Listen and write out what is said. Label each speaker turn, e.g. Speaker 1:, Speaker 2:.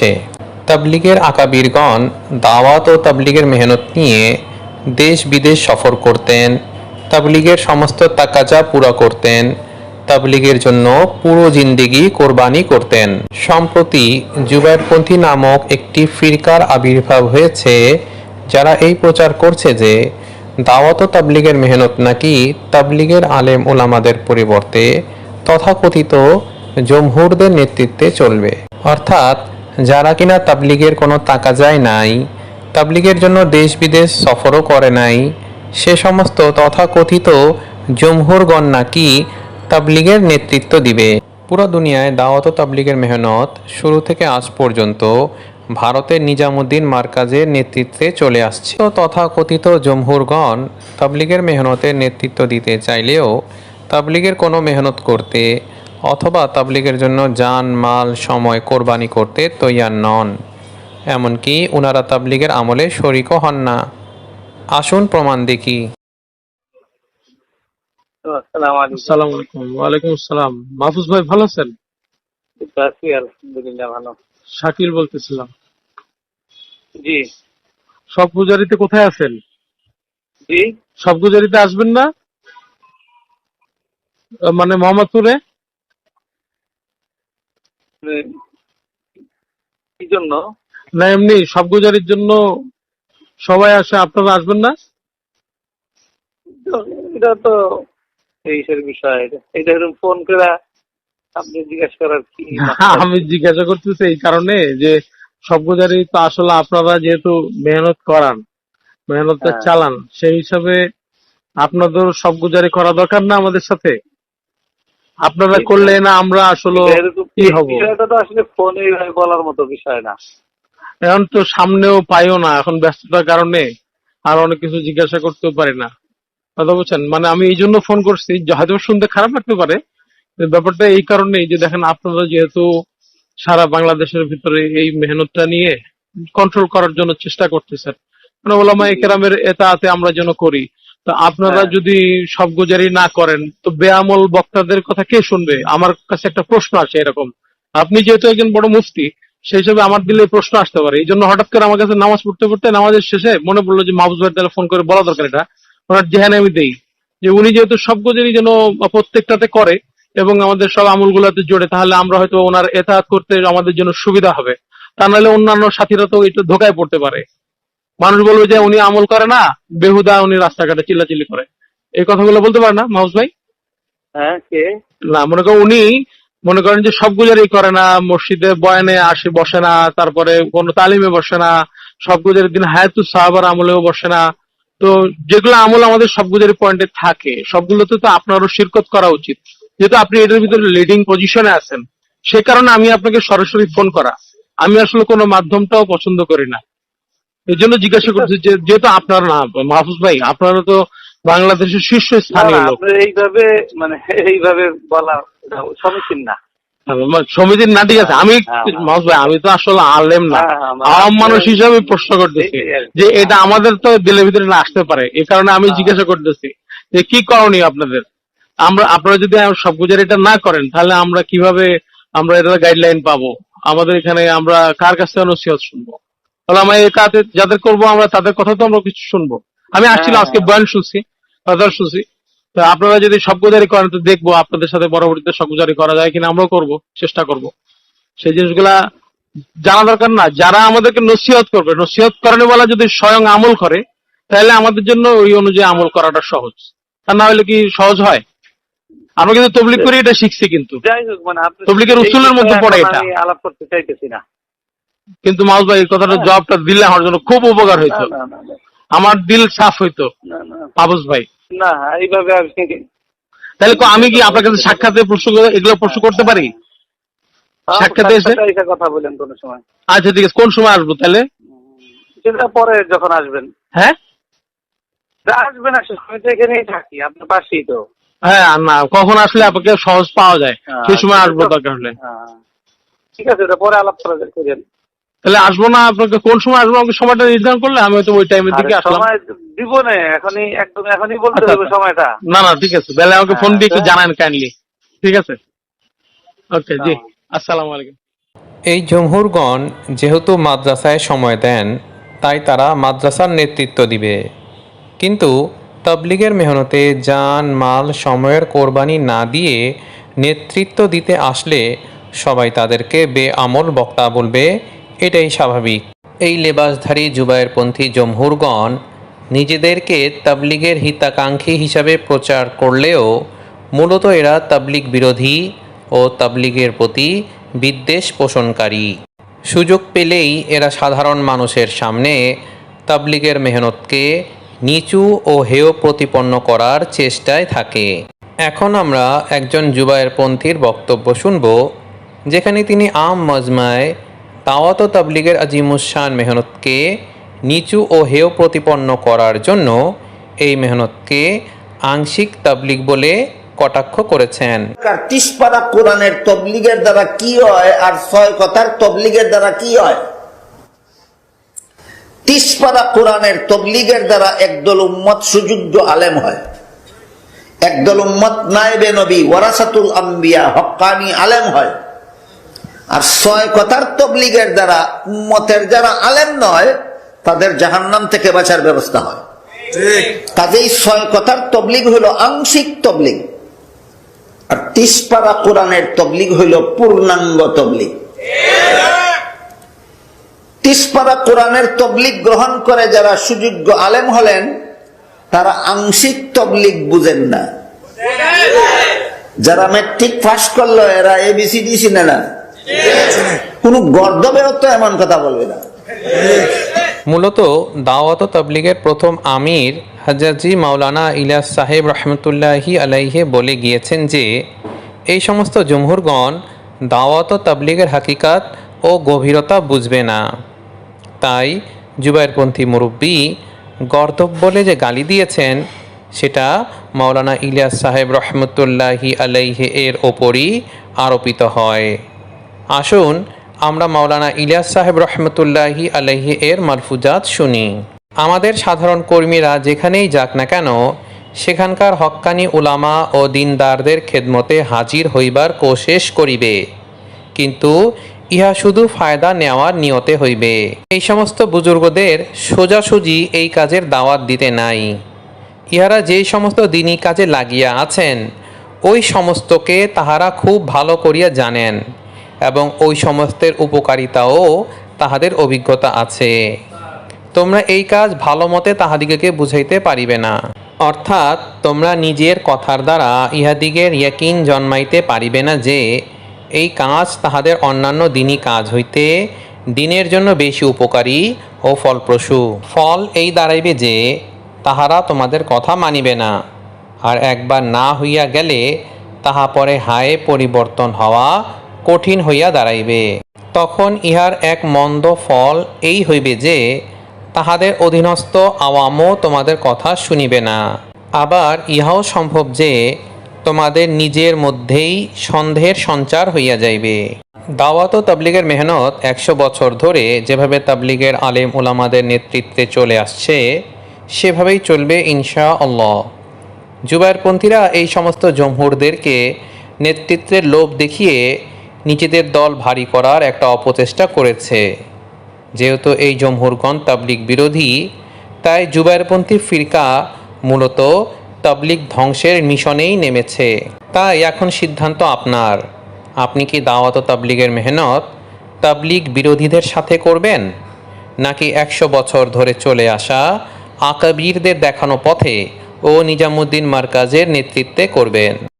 Speaker 1: হচ্ছে তাবলিগের আকাবিরগণ দাওয়াত ও তাবলিগের মেহনত নিয়ে দেশ বিদেশ সফর করতেন, তাবলিগের সমস্ত তাকাজা পুরা করতেন, তাবলিগের জন্য পুরো জিন্দিগি কোরবানি করতেন। সম্প্রতি জুবাইরপন্থী নামক একটি ফিরকার আবির্ভাব হয়েছে, যারা এই প্রচার করছে যে দাওয়াত ও তাবলিগের মেহনত নাকি তাবলিগের আলেম ওলামাদের পরিবর্তে তথাকথিত জমহুরদের নেতৃত্বে চলবে। অর্থাৎ যারা কিনা তাবলিগের কোনো তাকাজাই নাই, তাবলিগের জন্য দেশ বিদেশ সফরও করে নাই, সে সমস্ত তথাকথিত জমহুরগণ নাকি তাবলিগের নেতৃত্ব দিবে। পুরো দুনিয়ায় দাওয়াত তাবলিগের মেহনত শুরু থেকে আজ পর্যন্ত ভারতের নিজামুদ্দিন মার্কাজের নেতৃত্বে চলে আসছে। তো তথাকথিত জমহুরগণ তাবলিগের মেহনতের নেতৃত্ব দিতে চাইলেও তাবলিগের কোনো মেহনত করতে অথবা তাবলিগের জন্য যান মাল সময় কোরবানি করতে তৈয়ার নন। এমনকি ওনারা তাবলিগের আমলে শরিকও হন না। আসুন প্রমাণ দেখি।
Speaker 2: আসসালামু আলাইকুম।
Speaker 3: আসসালামু আলাইকুম। ওয়ালাইকুম আসসালাম। মাহফুজ ভাই ভালো আছেন?
Speaker 2: আছি আলহামদুলিল্লাহ ভালো।
Speaker 3: শাকিল বলতেছিলাম।
Speaker 2: জি।
Speaker 3: সব পূজারিতে কোথায় আছেন?
Speaker 2: জি।
Speaker 3: সব পূজারিতে আসবেন না? মানে মোহাম্মদপুরে?
Speaker 2: কি জন্য?
Speaker 3: না এমনি সব গুজারির জন্য সবাই আসে আপনারা আসবেন না?
Speaker 2: এটা তো এইসের বিষয় এটা- এরকম ফোন করে আপনি জিজ্ঞেস করার কি?
Speaker 3: আমি জিজ্ঞাসা করতেছি এই কারণে যে সব গুজারি তো আসলে আপনারা যেহেতু মেহনত করান মেহনতটা
Speaker 2: হ্যাঁ।
Speaker 3: চালান সেই হিসাবে আপনাদের সব গুজারি করা দরকার না আমাদের সাথে? আপনারা করলে না আমরা আসলে কি হব?
Speaker 2: বিষয়টা তো আসলে ফোনে বলার মতো বিষয় না।
Speaker 3: এখন তো সামনেও পাইও না এখন ব্যস্ততার কারণে আর অনেক কিছু জিজ্ঞাসা করতেও পারি না। কথা বলছেন? মানে আমি এই জন্য ফোন করছি হয়তো শুনতে খারাপ লাগতে পারে ব্যাপারটা এই কারণেই যে দেখেন আপনারা যেহেতু সারা বাংলাদেশের ভিতরে এই মেহনতটা নিয়ে কন্ট্রোল করার জন্য চেষ্টা করতেছেন। মানে ওলামা একরামের এতাতে আমরা যেন করি। তো আপনারা
Speaker 2: হ্যাঁ।
Speaker 3: যদি সব গুজারি না করেন তো বেআমল বক্তাদের কথা কে শুনবে? আমার কাছে একটা প্রশ্ন আছে এরকম। আপনি যেহেতু একজন বড় মুফতি সেই হিসেবে আমার দিলে প্রশ্ন আসতে পারে। এই জন্য হঠাৎ করে আমার কাছে নামাজ পড়তে পড়তে নামাজের শেষে মনে পড়ল যে মাহবুজ ভাই তাহলে ফোন করে বলা দরকার এটা। ওনার জেহানে আমি দেই। যে উনি যেহেতু সব গুজারি যেন প্রত্যেকটাতে করে এবং আমাদের সব আমলগুলোতে জোড়ে তাহলে আমরা হয়তো ওনার এতাহাত করতে আমাদের জন্য সুবিধা হবে। তা নাহলে অন্যান্য সাথীরা তো এটা ধোকায় পড়তে পারে। মানুষ বলবে যে উনি আমল করে না বেহুদা উনি রাস্তাঘাটে চিল্লাচিল্লি করে। এই কথাগুলো বলতে পারে না মাহবুজ ভাই?
Speaker 2: হ্যাঁ কে?
Speaker 3: না মনে করেন উনি মনে করেন যে সব গুজারি করে না মসজিদে বয়ানে আসে বসে না তারপরে কোনো তালিমে বসে না সব গুজারির দিন হায়াতুস সাহাবার আমলেও বসে না। তো যেগুলো আমল আমাদের সব গুজারি পয়েন্টে থাকে সবগুলোতে তো আপনারও শিরকত করা উচিত। যেহেতু আপনি এটার ভিতরে লিডিং পজিশনে আছেন সে কারণে আমি আপনাকে সরাসরি ফোন করা। আমি আসলে কোনো মাধ্যমটাও পছন্দ করি না। এই জন্য জিজ্ঞাসা করছি যে যেহেতু আপনার না মাহফুজ ভাই আপনারা তো বাংলাদেশের শীর্ষ স্থানীয় লোক।
Speaker 2: এইভাবে মানে এইভাবে বলা সমীচীন না।
Speaker 3: সমিতির না ঠিক আছে। আমি
Speaker 2: হ্যাঁ, হ্যাঁ।
Speaker 3: ভাই আমি তো আসলে আলেম না।
Speaker 2: হ্যাঁ, হ্যাঁ, মানে
Speaker 3: আওয়াম মানুষ হিসাবে প্রশ্ন করতেছি। যে এটা আমাদের তো দিলের ভিতরে না আসতে পারে। এই কারণে আমি
Speaker 2: হ্যাঁ।
Speaker 3: জিজ্ঞাসা করতেছি যে কি করণীয় আপনাদের? আমরা আপনারা যদি সব গুজার এটা না করেন তাহলে আমরা কীভাবে আমরা এটা গাইডলাইন পাবো? আমাদের এখানে আমরা কার কাছ থেকে নসিহত শুনব? তাহলে আমরা এই কাজে যাদের করব আমরা তাদের কথা তো আমরা কিছু শুনব। আমি আসছিলাম
Speaker 2: হ্যাঁ,
Speaker 3: আজকে
Speaker 2: হ্যাঁ।
Speaker 3: বয়ান শুনছি কথা শুনছি। তো আপনারা যদি সবগুজারি করেন তো দেখব আপনাদের সাথে পরবর্তীতে সবগুজারি করা যায় কিনা আমরাও করব চেষ্টা করব। সেই জিনিসগুলা জানা দরকার না। যারা আমাদেরকে নসিহত করবে নসিহত করেন বলা যদি স্বয়ং আমল করে তাহলে আমাদের জন্য ওই অনুযায়ী আমল করাটা সহজ। তা না হলে কি সহজ হয়? আমরা কিন্তু তবলিক করে এটা শিখছি কিন্তু।
Speaker 2: মানে এই
Speaker 3: উসুলের মধ্যে পড়ে এটা।
Speaker 2: আলাপ করতে চাইতেছি না।
Speaker 3: কিন্তু মাউস ভাই এই কথাটা
Speaker 2: হ্যাঁ।
Speaker 3: জবাবটা দিলে আমার জন্য খুব উপকার হইতো। আমার দিল সাফ হইতো
Speaker 2: না,
Speaker 3: ভাই।
Speaker 2: না এইভাবে আমি
Speaker 3: তাহলে আমি কি আপনার কাছে সাক্ষাতে প্রশ্ন এগুলো প্রশ্ন করতে পারি? সাক্ষাতে এসে?
Speaker 2: কথা বলেন কোনো সময়।
Speaker 3: আচ্ছা ঠিক আছে। কোন সময় আসব তাহলে?
Speaker 2: সেটা পরে যখন আসবেন।
Speaker 3: হ্যাঁ?
Speaker 2: আসবেন আসলে আমি তো এখানেই থাকি আপনার পাশেই তো।
Speaker 3: হ্যাঁ না কখন আসলে আপনাকে সহজ পাওয়া যায়।
Speaker 2: হ্যাঁ,
Speaker 3: সেই সময় আসব দরকার হলে।
Speaker 2: হ্যাঁ। ঠিক আছে ওটা পরে আলাপ করা যায় করেন
Speaker 3: তাহলে আসব না আপনাকে কোন সময় আসব আমাকে সময়টা নির্ধারণ করলে আমি হয়তো ওই টাইমের দিকে আসলাম।
Speaker 2: দিব না এখনই একদম এখনই বলতে
Speaker 3: আচ্ছা,
Speaker 2: হবে
Speaker 3: আচ্ছা।
Speaker 2: সময়টা।
Speaker 3: না না ঠিক আছে। বেলা আমাকে ফোন দিয়ে একটু
Speaker 2: হ্যাঁ,
Speaker 3: জানান কাইন্ডলি ঠিক আছে? ওকে জি।
Speaker 2: হ্যাঁ।
Speaker 3: আসসালামু আলাইকুম।
Speaker 1: এই জমহুরগণ যেহেতু মাদ্রাসায় সময় দেন তাই তারা মাদ্রাসার নেতৃত্ব দিবে। কিন্তু তবলিগের মেহনতে যান মাল সময়ের কোরবানি না দিয়ে নেতৃত্ব দিতে আসলে সবাই তাদেরকে বেআমল বক্তা বলবে এটাই স্বাভাবিক। এই লেবাসধারী জুবায়েরপন্থী জমহুরগণ নিজেদেরকে তাবলিগের হিতাকাঙ্ক্ষী হিসাবে প্রচার করলেও মূলত এরা তবলিগ বিরোধী ও তাবলিগের প্রতি বিদ্বেষ পোষণকারী। সুযোগ পেলেই এরা সাধারণ মানুষের সামনে তাবলিগের মেহনতকে নিচু ও হেয় প্রতিপন্ন করার চেষ্টায় থাকে। এখন আমরা একজন জুবায়েরপন্থীর বক্তব্য শুনব, যেখানে তিনি আম মজমায় তাওয়াত তাবলিগের আজিমুসান মেহনতকে নিচু ও হেয় প্রতিপন্ন করার জন্য এই মেহনতকে আংশিক তাবলিগ বলে কটাক্ষ করেছেন।
Speaker 4: কার তিসপাড়া কোরআনের তবলিগের দ্বারা কি হয় আর ছয় কথার তবলিগের দ্বারা কি হয়? তিসপাড়া কোরআনের তবলিগের দ্বারা একদল উম্মত সুযোগ্য আলেম হয়। একদল উম্মত নাইবে নবী, ওয়ারাসাতুল আম্বিয়া হক্কানি আলেম হয়। আর ছয় কথার তবলিগের দ্বারা উম্মতের যারা আলেম নয় তাদের জাহান্নাম থেকে বাঁচার ব্যবস্থা হয়। কাজেই ছয় কথার তবলিগ হলো আংশিক তবলিগ। আর তিসপাড়া কোরআনের তবলিগ হইল পূর্ণাঙ্গ তবলিগ। তিসপাড়া কোরআনের তবলিগ গ্রহণ করে যারা সুযোগ্য আলেম হলেন তারা আংশিক তবলিগ বুঝেন না। যারা মেট্রিক পাস করল এরা এবিসিডি চিনে না। কোন গর্দবেও তো এমন কথা বলবে না।
Speaker 1: মূলত দাওয়াত তবলিগের প্রথম আমির হাজাজি মাওলানা ইলিয়াস সাহেব রহমতুল্লাহি আলাইহে বলে গিয়েছেন যে, এই সমস্ত জমহুরগণ দাওয়াত তবলিগের হাকিকাত ও গভীরতা বুঝবে না। তাই জুবাইরপন্থী মুরব্বী গর্দব বলে যে গালি দিয়েছেন, সেটা মাওলানা ইলিয়াস সাহেব রহমতুল্লাহি আলাইহে এর ওপরই আরোপিত হয়। আসুন, আমরা মাওলানা ইলিয়াস সাহেব রহমতুল্লাহি আলহি এর মালফুজাত শুনি। আমাদের সাধারণ কর্মীরা যেখানেই যাক না কেন, সেখানকার হক্কানি উলামা ও দিনদারদের খেদমতে হাজির হইবার কোশেষ করিবে। কিন্তু ইহা শুধু ফায়দা নেওয়ার নিয়তে হইবে। এই সমস্ত বুজুর্গদের সোজাসুজি এই কাজের দাওয়াত দিতে নাই। ইহারা যেই সমস্ত দিনই কাজে লাগিয়া আছেন, ওই সমস্তকে তাহারা খুব ভালো করিয়া জানেন। এবং ওই সমস্তের উপকারিতাও তাহাদের অভিজ্ঞতা আছে। তোমরা এই কাজ ভালো মতে তাহাদিগকে বুঝাইতে পারিবে না। অর্থাৎ তোমরা নিজের কথার দ্বারা ইহাদিগের ইয়াকিন জন্মাইতে পারিবে না যে, এই কাজ তাহাদের অন্যান্য দিনই কাজ হইতে দিনের জন্য বেশি উপকারী ও ফলপ্রসূ। ফল এই দাঁড়াইবে যে, তাহারা তোমাদের কথা মানিবে না। আর একবার না হইয়া গেলে তাহা পরে হায়ে পরিবর্তন হওয়া কঠিন হইয়া দাঁড়াইবে। তখন ইহার এক মন্দ ফল এই হইবে যে, তাহাদের অধীনস্থ আওয়ামও তোমাদের কথা শুনিবে না। আবার ইহাও সম্ভব যে, তোমাদের নিজের মধ্যেই সন্দেহের সঞ্চার হইয়া যাইবে। দাওয়াত তাবলিগের মেহনত একশো বছর ধরে যেভাবে তাবলিগের আলেম ওলামাদের নেতৃত্বে চলে আসছে, সেভাবেই চলবে ইনশা আল্লাহ জুবায়েরপন্থীরা এই সমস্ত জমহুরদেরকে নেতৃত্বের লোভ দেখিয়ে নিজেদের দল ভারী করার একটা অপচেষ্টা করেছে। যেহেতু এই জমহুরগণ তাবলিগ বিরোধী, তাই জুবায়েরপন্থী ফিরকা মূলত তাবলিগ ধ্বংসের মিশনেই নেমেছে। তাই এখন সিদ্ধান্ত আপনার। আপনি কি দাওয়াত তাবলিগের মেহনত তাবলিগ বিরোধীদের সাথে করবেন? নাকি একশো বছর ধরে চলে আসা আকাবিরদের দেখানো পথে ও নিজামুদ্দিন মার্কাজের নেতৃত্বে করবেন?